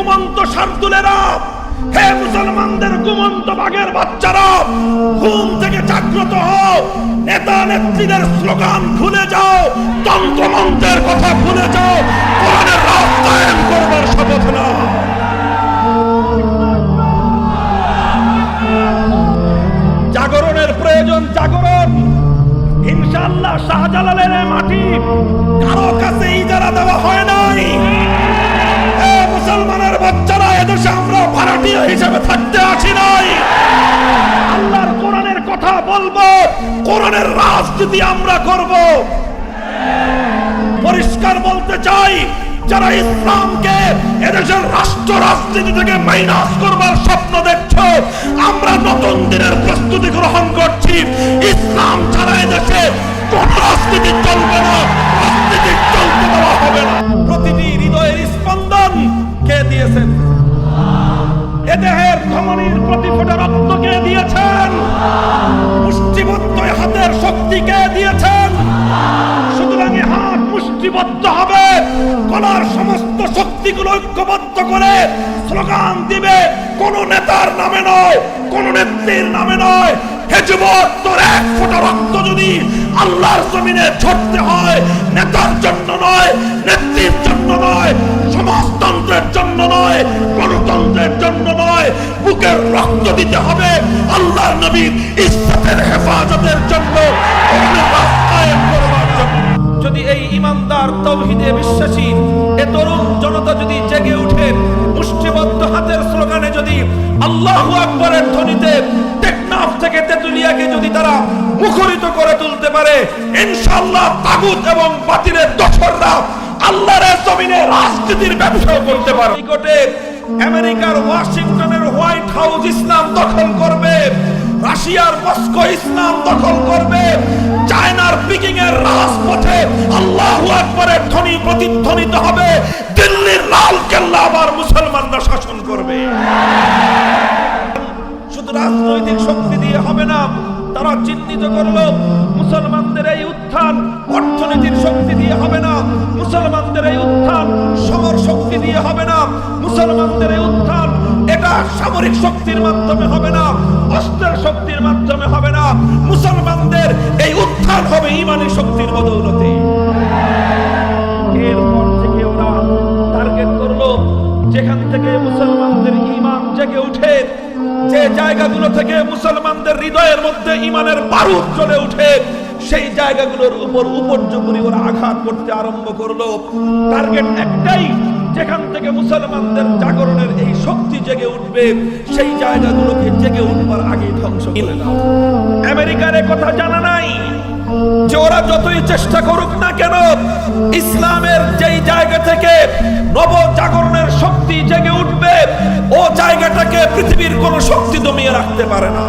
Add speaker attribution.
Speaker 1: ঘুমন্ত শার্দুলেরা, হে মুসলমানদের ঘুমন্ত বাঘের বাচ্চারা, ঘুম থেকে জাগ্রত হও, নেতা নেত্রীদের স্লোগান ভুলে যাও, তন্ত্রমন্ত্রের কথা ভুলে যাও, কোরআনের রাস্তায়ন করবার শপথ জাগরণের প্রয়োজন, জাগরণ। ইনশাআল্লাহ শাহজালালের মাটি কারও কাছে ইজারা দেওয়া হয় নাই। বাচ্চারা এদেশে আমরা ভাড়াটিয়া হিসেবে থাকতে আসি নাই। আল্লাহর কোরআনের কথা বলব, কোরআনের রাজনীতি আমরা করব। পরিষ্কার বলতে চাই, যারা ইসলামকে এদেশের রাষ্ট্র রাজনীতি থেকে মাইনাস করবার স্বপ্ন দেখছ, আমরা নতুন দিনের প্রস্তুতি গ্রহণ করছি। ইসলাম ছাড়া এদেশে কোন রাজনীতি দেহের ধমনির প্রতি ফোটা রক্ত কে দিয়েছেন? মুষ্টিবদ্ধ হাতের শক্তি কে দিয়েছেন? সুতরাং হাত মুষ্টিবদ্ধ হবে। গলার সমস্ত শক্তিগুলো ঐক্যবদ্ধ করে স্লোগান দিবে, কোন নেতার নামে নয়, কোন নেত্রীর নামে নয়। হে যুবক, তোর এক ফোঁটা রক্ত যদি আল্লাহর জমিনে ছড়তে হয়, নেতার জন্য নয়, নেত্রীর দিতে হবে। আল্লাহর নবীর ইজ্জতের হেফাজতের জন্য যদি এই ইমানদার তৌহিদে বিশ্বাসী এ তরুণ জনতা যদি জেগে মুষ্টিবদ্ধ হাতের স্লোগানে যদি আল্লাহু আকবরের ধ্বনিতে টেকনাফ থেকে তেতুলিয়াকে যদি তারা মুখরিত করে তুলতে পারে ইনশাআল্লাহ তাগুত এবং বাতিলের দশররা আল্লাহর জমিনে রাজনীতির ব্যবসা করতে পারে নিকটে আমেরিকার ওয়াশিংটনের হোয়াইট হাউস ইসলাম দখল করবে, রাশিয়ার মস্কো ইসলাম দখল করবে, চায়নার পিকিং এর রাজপথে আল্লাহু আকবরের ধ্বনি প্রতিধ্বনিত হবে, দিল্লির লাল কেল্লা আবার মুসলমানরা শাসন করবে। শুধু রাজনৈতিক শক্তি দিয়ে হবে না, তারা চিহ্নিত করল, মুসলমানদের এই উত্থান অর্থনীতির শক্তি দিয়ে হবে না, মুসলমানদের এই উত্থান সমর শক্তি দিয়ে হবে না, মুসলমানদের এই সামরিক শক্তির মাধ্যমে হবে না, অস্ত্রের শক্তির মাধ্যমে হবে না। মুসলমানদের এই উত্থান হবে ইমানি শক্তির বদৌলতে। এরপর থেকে ওরা টার্গেট করল, যেখান থেকে মুসলমানদের ইমান জেগে উঠে, যে জায়গাগুলো থেকে মুসলমানদের হৃদয়ের মধ্যে ইমানের বারুদ জ্বলে উঠে, সেই জায়গাগুলোর উপর উপর্যুপরি ওরা আঘাত করতে আরম্ভ করল। টার্গেট একটাই যেখান থেকে মুসলমানদের জাগরণের এই শক্তি জেগে উঠবে, সেই জায়গাগুলোকে জেগে উঠবার আগে ধ্বংস করে দাও। আমেরিকার কথা জানা নাই যে ওরা যতই চেষ্টা করুক না কেন, ইসলামের যেই জায়গা থেকে নব জাগরণের শক্তি জেগে উঠবে, ও জায়গাটাকে পৃথিবীর কোন শক্তি দমিয়ে রাখতে পারে না।